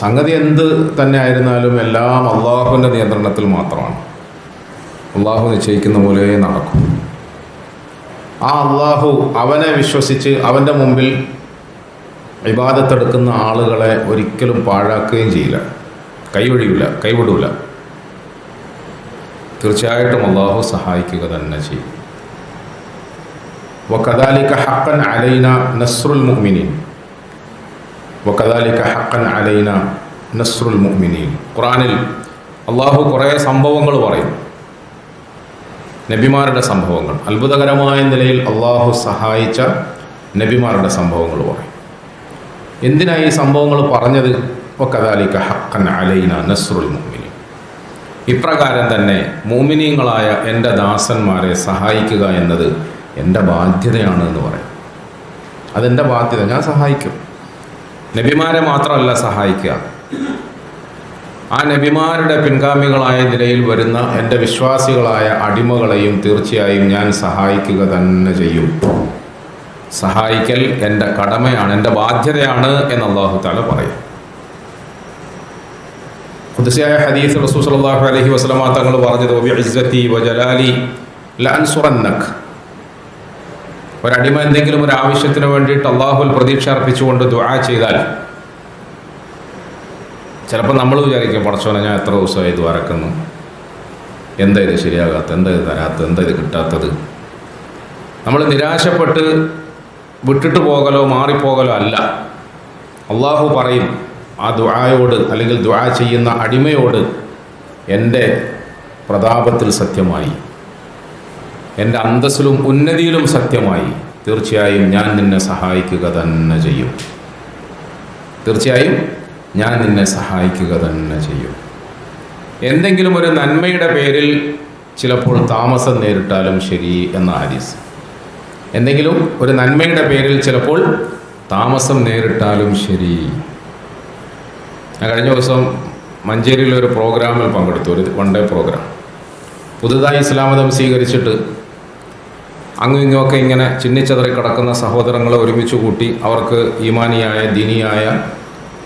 സംഗതി എന്ത് തന്നെ ആയിരുന്നാലും എല്ലാം അള്ളാഹുവിന്റെ നിയന്ത്രണത്തിൽ മാത്രമാണ്. അള്ളാഹു നിശ്ചയിക്കുന്ന പോലെ നടക്കും. ആ അള്ളാഹു അവനെ വിശ്വസിച്ച് അവന്റെ മുമ്പിൽ വിവാദത്തെടുക്കുന്ന ആളുകളെ ഒരിക്കലും പാഴാക്കുകയും ചെയ്യില്ല. കൈവഴിയില്ല കൈവിടില്ല തീർച്ചയായിട്ടും അള്ളാഹു സഹായിക്കുക തന്നെ ചെയ്യും. അപ്പോൾ വക്കദാലിക്ക ഹക്കൻ അലൈന നസ്രുൽ മുഹ്മിനീൻ വക്കദാലിക്ക ഹക്കൻ അലൈന നസ്രുൽ മുഅ്മിനീൻ ഖുറാനിൽ അള്ളാഹു കുറേ സംഭവങ്ങൾ പറയും. നബിമാരുടെ സംഭവങ്ങൾ. അത്ഭുതകരമായ നിലയിൽ അള്ളാഹു സഹായിച്ച നബിമാരുടെ സംഭവങ്ങൾ പറയും. എന്തിനാണ് ഈ സംഭവങ്ങൾ പറഞ്ഞത്? വക്കദാലിക്ക ഹക്കൻ അലൈന നസ്രുൽ മുഅ്മിനീൻ ഇപ്രകാരം തന്നെ മൂമിനീങ്ങളായ എന്റെ ദാസന്മാരെ സഹായിക്കുക എന്നത് എന്റെ ബാധ്യതയാണ് എന്ന് പറയും. അതെന്റെ ബാധ്യത. ഞാൻ സഹായിക്കും. നബിമാരെ മാത്രമല്ല സഹായിക്കുക. ആ നബിമാരുടെ പിൻഗാമികളായ നിലയിൽ വരുന്ന എന്റെ വിശ്വാസികളായ അടിമകളെയും തീർച്ചയായും ഞാൻ സഹായിക്കുക തന്നെ ചെയ്യും. സഹായിക്കൽ എന്റെ കടമയാണ് എന്റെ ബാധ്യതയാണ് എന്ന് അള്ളാഹു താല പറയും. കുതിശയായ ഹദീസ് റസൂസ് അലഹി അലൈഹി വസല്ലമ തങ്ങൾ പറഞ്ഞത് "വബി ഇസ്സതി വജലാലി ലഅൻസുറന്നക്. ഒരടിമ എന്തെങ്കിലും ഒരു ആവശ്യത്തിന് വേണ്ടിയിട്ട് അള്ളാഹുൽ പ്രതീക്ഷ അർപ്പിച്ചുകൊണ്ട് ദുആ ചെയ്താൽ ചിലപ്പോൾ നമ്മൾ വിചാരിക്കും പടച്ചോനെ ഞാൻ എത്ര ദിവസമായി ഇത് വരക്കുന്നു എന്താ ഇത് ശരിയാകാത്ത എന്താ ഇത് തരാത്തത്? എന്താ ഇത് കിട്ടാത്തത്? നമ്മൾ നിരാശപ്പെട്ട് വിട്ടിട്ട് പോകലോ മാറിപ്പോകലോ അല്ല. അള്ളാഹു പറയും ആ ദുആയോട് അല്ലെങ്കിൽ ദുആ ചെയ്യുന്ന അടിമയോട് എന്റെ പ്രതാപത്തിൽ സത്യമായി. എന്റെ അന്തസ്സിലും ഉന്നതിയിലും സത്യമായി. തീർച്ചയായും ഞാൻ നിന്നെ സഹായിക്കുക തന്നെ ചെയ്യും. തീർച്ചയായും ഞാൻ നിന്നെ സഹായിക്കുക തന്നെ ചെയ്യും. എന്തെങ്കിലും ഒരു നന്മയുടെ പേരിൽ ചിലപ്പോൾ താമസം നേരിട്ടാലും ശരി എന്ന ഹരീസ് എന്തെങ്കിലും ഒരു നന്മയുടെ പേരിൽ ചിലപ്പോൾ താമസം നേരിട്ടാലും ശരി. ഞാൻ കഴിഞ്ഞ ദിവസം മഞ്ചേരിയിലൊരു പ്രോഗ്രാമിൽ പങ്കെടുത്തു. ഒരു വൺ ഡേ പ്രോഗ്രാം. പുതുതായി ഇസ്ലാമതം സ്വീകരിച്ചിട്ട് അങ്ങും ഇങ്ങുമൊക്കെ ഇങ്ങനെ ചിന്നിച്ചതറി കിടക്കുന്ന സഹോദരങ്ങളെ ഒരുമിച്ച് കൂട്ടി അവർക്ക് ഈമാനിയായ ദിനിയായ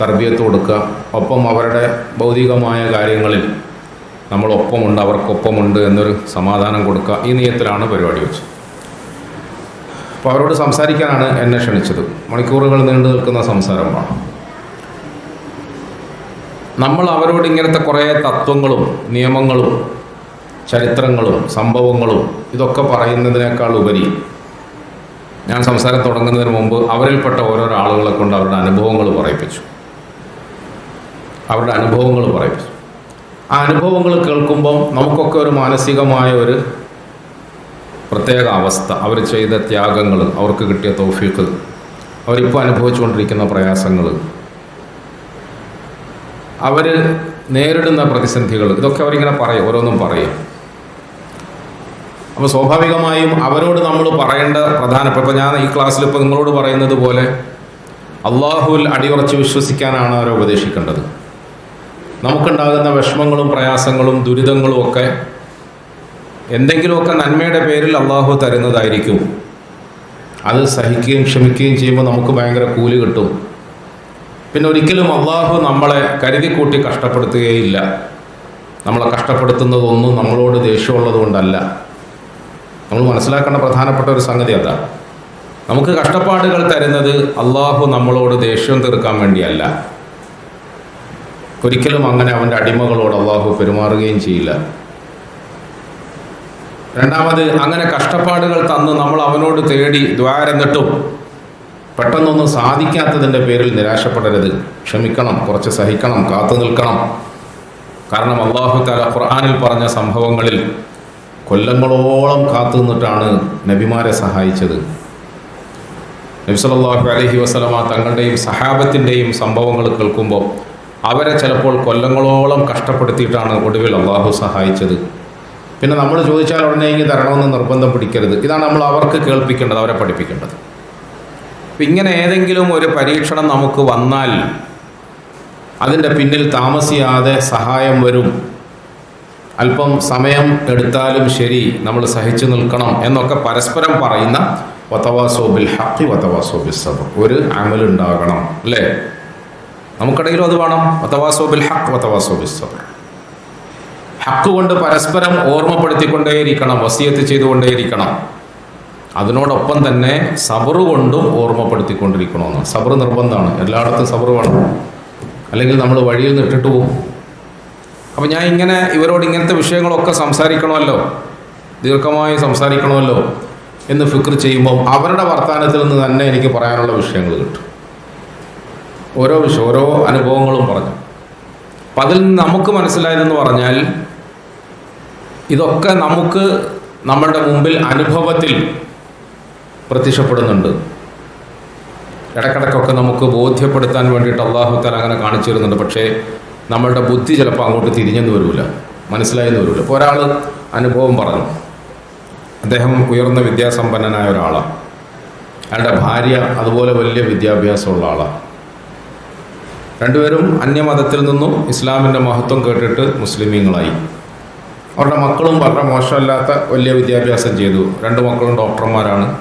തർബിയത്ത് കൊടുക്കുക. ഒപ്പം അവരുടെ ഭൗതികമായ കാര്യങ്ങളിൽ നമ്മളൊപ്പമുണ്ട് അവർക്കൊപ്പമുണ്ട് എന്നൊരു സമാധാനം കൊടുക്കുക. ഈ നിയത്തിലാണ് പരിപാടി വെച്ചത്. അപ്പോൾ അവരോട് സംസാരിക്കാനാണ് എന്നെ ക്ഷണിച്ചത്. മണിക്കൂറുകൾ നീണ്ടു നിൽക്കുന്ന സംസാരമാണ് നമ്മൾ അവരോട് ഇങ്ങനത്തെ കുറേ തത്വങ്ങളും നിയമങ്ങളും ചരിത്രങ്ങളും സംഭവങ്ങളും ഇതൊക്കെ പറയുന്നതിനേക്കാൾ ഉപരി ഞാൻ സംസാരം തുടങ്ങുന്നതിന് മുമ്പ് അവരിൽപ്പെട്ട ഓരോരോ ആളുകളെ കൊണ്ട് അവരുടെ അനുഭവങ്ങൾ പറയിപ്പിച്ചു. അവരുടെ അനുഭവങ്ങൾ പറയിപ്പിച്ചു. ആ അനുഭവങ്ങൾ കേൾക്കുമ്പം നമുക്കൊക്കെ ഒരു മാനസികമായ ഒരു പ്രത്യേക അവസ്ഥ. അവർ ചെയ്ത ത്യാഗങ്ങൾ അവർക്ക് കിട്ടിയ തോഫീക്ക് അവരിപ്പോൾ അനുഭവിച്ചുകൊണ്ടിരിക്കുന്ന പ്രയാസങ്ങൾ അവർ നേരിടുന്ന പ്രതിസന്ധികൾ ഇതൊക്കെ അവരിങ്ങനെ പറയും ഓരോന്നും പറയും. അപ്പോൾ സ്വാഭാവികമായും അവരോട് നമ്മൾ പറയേണ്ട പ്രധാനപ്പെട്ട ഞാൻ ഈ ക്ലാസ്സിൽ ഇപ്പോൾ നിങ്ങളോട് പറയുന്നത് പോലെ അള്ളാഹുവിൽ അടിയുറച്ച് വിശ്വസിക്കാനാണ് അവരെ ഉപദേശിക്കേണ്ടത്. നമുക്കുണ്ടാകുന്ന വിഷമങ്ങളും പ്രയാസങ്ങളും ദുരിതങ്ങളും ഒക്കെ എന്തെങ്കിലുമൊക്കെ നന്മയുടെ പേരിൽ അള്ളാഹു തരുന്നതായിരിക്കും. അത് സഹിക്കുകയും ക്ഷമിക്കുകയും ചെയ്യുമ്പോൾ നമുക്ക് ഭയങ്കര കൂലി കിട്ടും. പിന്നെ ഒരിക്കലും അള്ളാഹു നമ്മളെ കരുതി കൂട്ടി കഷ്ടപ്പെടുത്തുകയില്ല. നമ്മളെ കഷ്ടപ്പെടുത്തുന്നതൊന്നും നമ്മളോട് ദേഷ്യമുള്ളത് കൊണ്ടല്ല നമ്മൾ മനസ്സിലാക്കേണ്ട പ്രധാനപ്പെട്ട ഒരു സംഗതി അതാ. നമുക്ക് കഷ്ടപ്പാടുകൾ തരുന്നത് അള്ളാഹു നമ്മളോട് ദേഷ്യം തീർക്കാൻ വേണ്ടിയല്ല. ഒരിക്കലും അങ്ങനെ അവന്റെ അടിമകളോട് അള്ളാഹു പെരുമാറുകയും ചെയ്യില്ല. രണ്ടാമത് അങ്ങനെ കഷ്ടപ്പാടുകൾ തന്ന് നമ്മൾ അവനോട് തേടി ദ്വാരന്നിട്ടും പെട്ടെന്നൊന്നും സാധിക്കാത്തതിന്റെ പേരിൽ നിരാശപ്പെടരുത്. ക്ഷമിക്കണം കുറച്ച് സഹിക്കണം കാത്തു നിൽക്കണം. കാരണം അള്ളാഹു താല ഖുർആാനിൽ പറഞ്ഞ സംഭവങ്ങളിൽ കൊല്ലങ്ങളോളം കാത്തു നിന്നിട്ടാണ് നബിമാരെ സഹായിച്ചത്. നബി സല്ലല്ലാഹു അലൈഹി വസല്ലമ തങ്ങളുടെയും സഹാബത്തിന്റെയും സംഭവങ്ങൾ കേൾക്കുമ്പോൾ അവരെ ചിലപ്പോൾ കൊല്ലങ്ങളോളം കഷ്ടപ്പെടുത്തിയിട്ടാണ് ഒടുവിൽ അള്ളാഹു സഹായിച്ചത്. പിന്നെ നമ്മൾ ചോദിച്ചാൽ ഉടനെ ഇനി തരണമെന്ന് നിർബന്ധം പിടിക്കരുത്. ഇതാണ് നമ്മൾ അവർക്ക് കേൾപ്പിക്കേണ്ടത് അവരെ പഠിപ്പിക്കേണ്ടത്. ഇങ്ങനെ ഏതെങ്കിലും ഒരു പരീക്ഷണം നമുക്ക് വന്നാൽ അതിന്റെ പിന്നിൽ താമസിയാതെ സഹായം വരും. അല്പം സമയം എടുത്താലും ശരി നമ്മൾ സഹിച്ചു നിൽക്കണം എന്നൊക്കെ പരസ്പരം പറയുന്ന വതവാസോബിൽ ഹക്കി വതവാസോബിൽ സബർ ഒരു അമലുണ്ടാകണം അല്ലേ? നമുക്കിടയിലും അത് വേണം. വതവാസോബിൽ ഹക്ക് വതവാസോബിൽ സബർ ഹക്ക് കൊണ്ട് പരസ്പരം ഓർമ്മപ്പെടുത്തിക്കൊണ്ടേയിരിക്കണം വസിയത്ത് ചെയ്തുകൊണ്ടേയിരിക്കണം. അതിനോടൊപ്പം തന്നെ സബറ് കൊണ്ടും ഓർമ്മപ്പെടുത്തിക്കൊണ്ടിരിക്കണമെന്ന്. സബർ നിർബന്ധമാണ്. എല്ലായിടത്തും സബർ വേണം. അല്ലെങ്കിൽ നമ്മൾ വഴിയിൽ നിട്ടിട്ട് പോകും അപ്പം ഞാൻ ഇങ്ങനെ ഇവരോട് ഇങ്ങനത്തെ വിഷയങ്ങളൊക്കെ സംസാരിക്കണമല്ലോ. ദീർഘമായി സംസാരിക്കണമല്ലോ എന്ന് ഫിക്ർ ചെയ്യുമ്പോൾ അവരുടെ വർത്തമാനത്തിൽ നിന്ന് തന്നെ എനിക്ക് പറയാനുള്ള വിഷയങ്ങൾ കിട്ടും. ഓരോ വിഷയം ഓരോ അനുഭവങ്ങളും പറഞ്ഞു. അപ്പം അതിൽ നിന്ന് നമുക്ക് മനസ്സിലായതെന്ന് പറഞ്ഞാൽ ഇതൊക്കെ നമുക്ക് നമ്മളുടെ മുമ്പിൽ അനുഭവത്തിൽ പ്രത്യക്ഷപ്പെടുന്നുണ്ട്. ഇടക്കിടക്കൊക്കെ നമുക്ക് ബോധ്യപ്പെടുത്താൻ വേണ്ടിയിട്ട് അള്ളാഹുത്താൽ അങ്ങനെ കാണിച്ചു തരുന്നുണ്ട്. പക്ഷേ നമ്മളുടെ ബുദ്ധി ചിലപ്പോൾ അങ്ങോട്ട് തിരിഞ്ഞെന്ന് വരില്ല മനസ്സിലായെന്ന് വരില്ല ഇപ്പോൾ ഒരാൾ അനുഭവം പറഞ്ഞു. അദ്ദേഹം ഉയർന്ന വിദ്യാസമ്പന്നനായ ഒരാളാണ് അയാളുടെ ഭാര്യ അതുപോലെ വലിയ വിദ്യാഭ്യാസമുള്ള ആളാണ് രണ്ടുപേരും അന്യമതത്തിൽ നിന്നും ഇസ്ലാമിന്റെ മഹത്വം കേട്ടിട്ട് മുസ്ലിമീങ്ങളായി. അവരുടെ മക്കളും വളരെ മോശമല്ലാത്ത വലിയ വിദ്യാഭ്യാസം ചെയ്തു. രണ്ട് മക്കളും ഡോക്ടർമാരാണ്.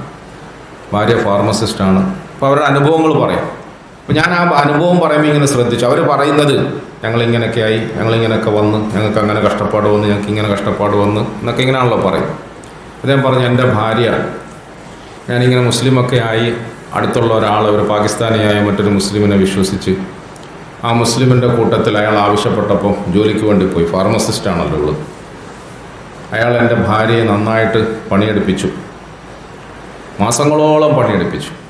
ഭാര്യ ഫാർമസിസ്റ്റാണ്. അപ്പോൾ അവരുടെ അനുഭവങ്ങൾ പറയും. ഞാൻ ആ അനുഭവം പറയുമ്പോൾ ഇങ്ങനെ ശ്രദ്ധിച്ചു. അവർ പറയുന്നത് ഞങ്ങളിങ്ങനെയൊക്കെ ആയി ഞങ്ങളിങ്ങനെയൊക്കെ വന്ന് ഞങ്ങൾക്ക് അങ്ങനെ കഷ്ടപ്പാട് വന്ന് ഞങ്ങൾക്ക് ഇങ്ങനെ കഷ്ടപ്പാട് വന്ന് എന്നൊക്കെ ഇങ്ങനെയാണല്ലോ പറയും. അദ്ദേഹം പറഞ്ഞു എന്റെ ഭാര്യ ഞാനിങ്ങനെ മുസ്ലിമൊക്കെ ആയി അടുത്തുള്ള ഒരാൾ ഒരു പാകിസ്ഥാനിയായ മറ്റൊരു മുസ്ലിമിനെ വിശ്വസിച്ച് ആ മുസ്ലിമിന്റെ കൂട്ടത്തിൽ അയാൾ ആവശ്യപ്പെട്ടപ്പോൾ ജോലിക്ക് വേണ്ടി പോയി. ഫാർമസിസ്റ്റാണല്ലോ ഉള്ളത്. അയാൾ എന്റെ ഭാര്യയെ നന്നായിട്ട് പണിയെടുപ്പിച്ചു. മാസങ്ങളോളം പണിയെടുപ്പിച്ചു.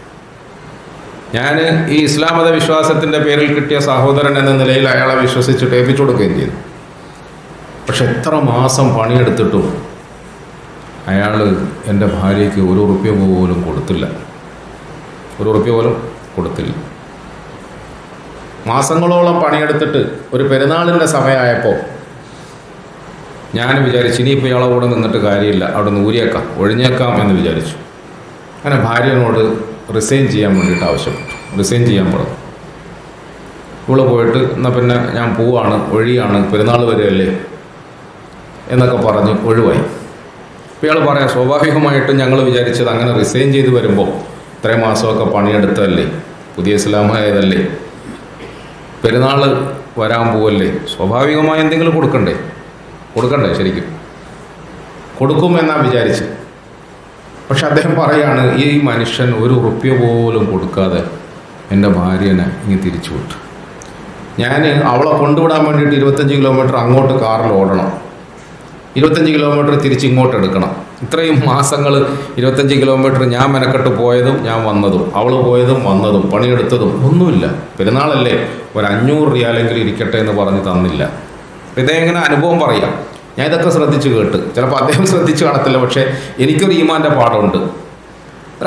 ഞാൻ ഈ ഇസ്ലാം മത വിശ്വാസത്തിന്റെ പേരിൽ കിട്ടിയ സഹോദരൻ എന്ന നിലയിൽ അയാളെ വിശ്വസിച്ച് ഏൽപ്പിച്ചു കൊടുക്കുകയും ചെയ്തു. പക്ഷെ എത്ര മാസം പണിയെടുത്തിട്ടും അയാൾ എന്റെ ഭാര്യയ്ക്ക് ഒരു ഉറുപ്പ്യ പോലും കൊടുത്തില്ല. ഒരു ഉറുപ്പ്യ പോലും കൊടുത്തില്ല. മാസങ്ങളോളം പണിയെടുത്തിട്ട് ഒരു പെരുന്നാളിന്റെ സമയമായപ്പോൾ ഞാൻ വിചാരിച്ചു ഇനിയിപ്പോൾ ഇയാളെ കൂടെ നിന്നിട്ട് കാര്യമില്ല അവിടെ നിന്ന് ഊരിയേക്കാം ഒഴിഞ്ഞേക്കാം എന്ന് വിചാരിച്ചു. അങ്ങനെ ഭാര്യനോട് റിസൈൻ ചെയ്യാൻ വേണ്ടിയിട്ട് ആവശ്യപ്പെട്ടു. റിസൈൻ ചെയ്യാൻ പറഞ്ഞു. ഇവിടെ പോയിട്ട് എന്നാൽ പിന്നെ ഞാൻ പോവാണ് ഒഴിയാണ് പെരുന്നാൾ വരെയല്ലേ? എന്നൊക്കെ പറഞ്ഞ് ഒഴിവായി. അപ്പോൾ ഇയാൾ പറയാം സ്വാഭാവികമായിട്ടും ഞങ്ങൾ വിചാരിച്ചത് അങ്ങനെ റിസൈൻ ചെയ്ത് വരുമ്പോൾ ഇത്രയും മാസമൊക്കെ പണിയെടുത്തതല്ലേ? പുതിയ ഇസ്ലാമായതല്ലേ പെരുന്നാൾ വരാൻ പോവല്ലേ? സ്വാഭാവികമായി എന്തെങ്കിലും കൊടുക്കണ്ടേ? കൊടുക്കണ്ടേ ശരിക്കും? കൊടുക്കുമെന്നാണ് വിചാരിച്ച് പക്ഷെ അദ്ദേഹം പറയാണ് ഈ മനുഷ്യൻ ഒരു ഉറുപ്പ്യ പോലും കൊടുക്കാതെ എന്റെ ഭാര്യനെ ഇങ്ങനെ തിരിച്ചു വിട്ടു. ഞാൻ അവളെ കൊണ്ടുവിടാൻ വേണ്ടിയിട്ട് ഇരുപത്തഞ്ച് കിലോമീറ്റർ അങ്ങോട്ട് കാറിൽ ഓടണം. ഇരുപത്തഞ്ച് കിലോമീറ്റർ തിരിച്ച് ഇങ്ങോട്ട് എടുക്കണം. ഇത്രയും മാസങ്ങൾ ഇരുപത്തഞ്ച് കിലോമീറ്റർ ഞാൻ മെനക്കെട്ട് പോയതും ഞാൻ വന്നതും അവൾ പോയതും വന്നതും പണിയെടുത്തതും ഒന്നുമില്ല. പെരുന്നാളല്ലേ? ഒരു അഞ്ഞൂറ് റിയാലെങ്കിലും ഇരിക്കട്ടെ എന്ന് പറഞ്ഞ് തന്നില്ല. ഇതേ ഇങ്ങനെ അനുഭവം പറയാം. ഞാൻ ഇതൊക്കെ ശ്രദ്ധിച്ച് കേട്ട്. ചിലപ്പോൾ അദ്ദേഹം ശ്രദ്ധിച്ച് കാണത്തില്ല പക്ഷേ എനിക്കൊരു ഈമാന്റെ പാഠമുണ്ട്.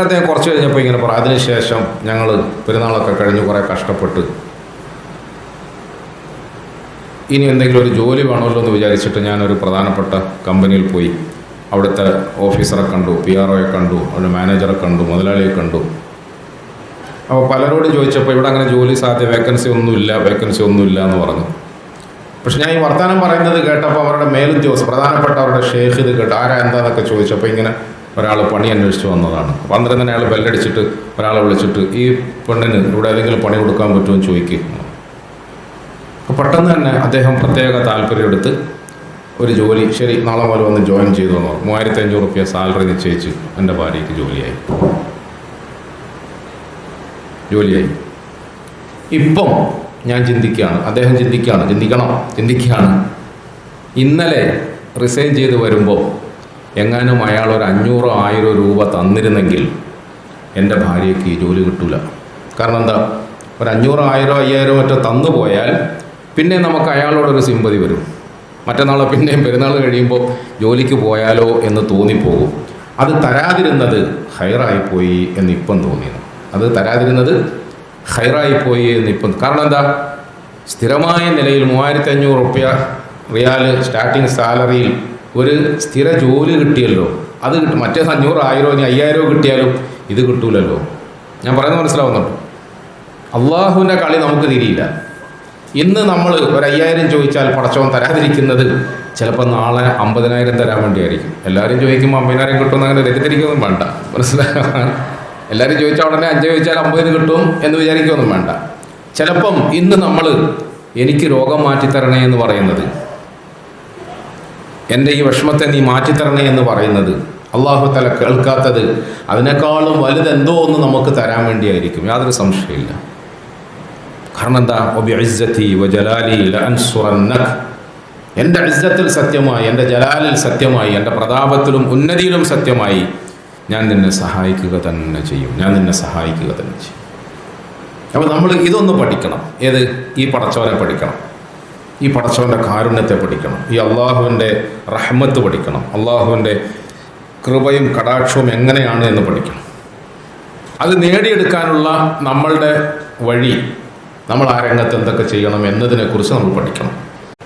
അദ്ദേഹം കുറച്ച് കഴിഞ്ഞപ്പോൾ ഇങ്ങനെ പറ അതിനുശേഷം ഞങ്ങൾ പെരുന്നാളൊക്കെ കഴിഞ്ഞ് കുറേ കഷ്ടപ്പെട്ട് ഇനി എന്തെങ്കിലും ഒരു ജോലി വേണമല്ലോ എന്ന് വിചാരിച്ചിട്ട് ഞാനൊരു പ്രധാനപ്പെട്ട കമ്പനിയിൽ പോയി. അവിടുത്തെ ഓഫീസറെ കണ്ടു പി ആർ ഒയെ കണ്ടു അവിടെ മാനേജറെ കണ്ടു മുതലാളിയെ കണ്ടു. അപ്പോൾ പലരോട് ചോദിച്ചപ്പോൾ ഇവിടെ അങ്ങനെ ജോലി സാധ്യ വേക്കൻസി ഒന്നുമില്ല വേക്കൻസി ഒന്നുമില്ല എന്ന് പറഞ്ഞു. പക്ഷെ ഞാൻ ഈ വർത്തമാനം പറയുന്നത് കേട്ടപ്പോൾ അവരുടെ മേലുദ്യോഗസ്ഥ പ്രധാനപ്പെട്ട അവരുടെ ഷേഖ് ഇത് കേട്ട്. ആരാ എന്താന്നൊക്കെ ചോദിച്ചപ്പോൾ ഇങ്ങനെ ഒരാൾ പണി അന്വേഷിച്ച് വന്നതാണ്. പന്ത്രണ്ട് തന്നെ അയാൾ ബെല്ലടിച്ചിട്ട് ഒരാളെ വിളിച്ചിട്ട് ഈ പെണ്ണിന് ഇവിടെ ഏതെങ്കിലും പണി കൊടുക്കാൻ പറ്റുമെന്ന് ചോദിക്കും. അപ്പോൾ പെട്ടെന്ന് തന്നെ അദ്ദേഹം പ്രത്യേക താല്പര്യം എടുത്ത് ഒരു ജോലി ശരി നാളെ മുതൽ വന്ന് ജോയിൻ ചെയ്തു എന്ന് പറഞ്ഞു. മൂവായിരത്തി അഞ്ഞൂറ് റുപ്യ സാലറി നിശ്ചയിച്ച് എന്റെ ഭാര്യയ്ക്ക് ജോലിയായി. ജോലിയായി. ഇപ്പം ഞാൻ ചിന്തിക്കുകയാണ്. അദ്ദേഹം ചിന്തിക്കുകയാണ്. ചിന്തിക്കണം. ചിന്തിക്കുകയാണ്. ഇന്നലെ റിസൈൻ ചെയ്ത് വരുമ്പോൾ എങ്ങാനും അയാൾ ഒരു അഞ്ഞൂറോ ആയിരോ രൂപ തന്നിരുന്നെങ്കിൽ എന്റെ ഭാര്യയ്ക്ക് ഈ ജോലി കിട്ടൂല. കാരണം എന്താ? ഒരു അഞ്ഞൂറോ ആയിരോ അയ്യായിരോ മറ്റോ തന്നു പോയാൽ പിന്നെ നമുക്ക് അയാളോടൊരു സിമ്പതി വരും. മറ്റന്നാളെ പിന്നെയും പെരുന്നാൾ കഴിയുമ്പോൾ ജോലിക്ക് പോയാലോ എന്ന് തോന്നിപ്പോകും. അത് തരാതിരുന്നത് ഹയറായിപ്പോയി എന്ന് ഇപ്പം തോന്നിയത്. അത് തരാതിരുന്നത് ഹൈറായിപ്പോയി എന്ന് ഇപ്പം കാരണം എന്താ? സ്ഥിരമായ നിലയിൽ മൂവായിരത്തി അഞ്ഞൂറ് റുപ്യ റിയാൽ സ്റ്റാർട്ടിങ് സാലറിയിൽ ഒരു സ്ഥിര ജോലി കിട്ടിയല്ലോ. അത് കിട്ടും. മറ്റേ അഞ്ഞൂറ് ആയിരോ ഇനി അയ്യായിരോ കിട്ടിയാലും ഇത് കിട്ടൂലല്ലോ. ഞാൻ പറയുന്നത് മനസ്സിലാവുന്നുണ്ട്? അള്ളാഹുവിന്റെ കളി നമുക്ക് തിരിയില്ല. ഇന്ന് നമ്മൾ ഒരു അയ്യായിരം ചോദിച്ചാൽ പടച്ചവൻ തരാതിരിക്കുന്നത് ചിലപ്പോൾ നാളെ അമ്പതിനായിരം തരാൻ വേണ്ടിയായിരിക്കും. എല്ലാവരും ചോദിക്കുമ്പോൾ അമ്പതിനായിരം കിട്ടുമെന്ന് അങ്ങനെ തെറ്റിദ്ധരിക്കൊന്നും വേണ്ട. മനസ്സിലാകാൻ എല്ലാവരും ചോദിച്ചാൽ ഉടനെ അഞ്ച് ചോദിച്ചാൽ അമ്പതിന് കിട്ടും എന്ന് വിചാരിക്കുകയൊന്നും വേണ്ട. ചിലപ്പം ഇന്ന് നമ്മൾ എനിക്ക് രോഗം മാറ്റിത്തരണേ എന്ന് പറയുന്നത്. എന്റെ ഈ വിഷമത്തെ നീ മാറ്റിത്തരണേ എന്ന് പറയുന്നത്. അള്ളാഹു തല കേൾക്കാത്തത് അതിനേക്കാളും വലുതെന്തോ ഒന്ന് നമുക്ക് തരാൻ വേണ്ടിയായിരിക്കും. യാതൊരു സംശയമില്ല കാരണം എന്താ? ലഅൻസുറന്നക്. എന്റെ അഴിസത്തിൽ സത്യമായി എന്റെ ജലാലിൽ സത്യമായി എന്റെ പ്രതാപത്തിലും ഉന്നതിയിലും സത്യമായി ഞാൻ നിന്നെ സഹായിക്കുക തന്നെ ചെയ്യും. ഞാൻ നിന്നെ സഹായിക്കുക തന്നെ ചെയ്യും. അപ്പോൾ നമ്മൾ ഇതൊന്ന് പഠിക്കണം. ഏത്? ഈ പടച്ചവനെ പഠിക്കണം. ഈ പടച്ചവന്റെ കാരുണ്യത്തെ പഠിക്കണം. ഈ അള്ളാഹുവിന്റെ റഹ്മത്ത് പഠിക്കണം. അള്ളാഹുവിന്റെ കൃപയും കടാക്ഷവും എങ്ങനെയാണ് എന്ന് പഠിക്കണം. അത് നേടിയെടുക്കാനുള്ള നമ്മളുടെ വഴി നമ്മൾ ആ രംഗത്ത് എന്തൊക്കെ ചെയ്യണം എന്നതിനെക്കുറിച്ച് നമ്മൾ പഠിക്കണം.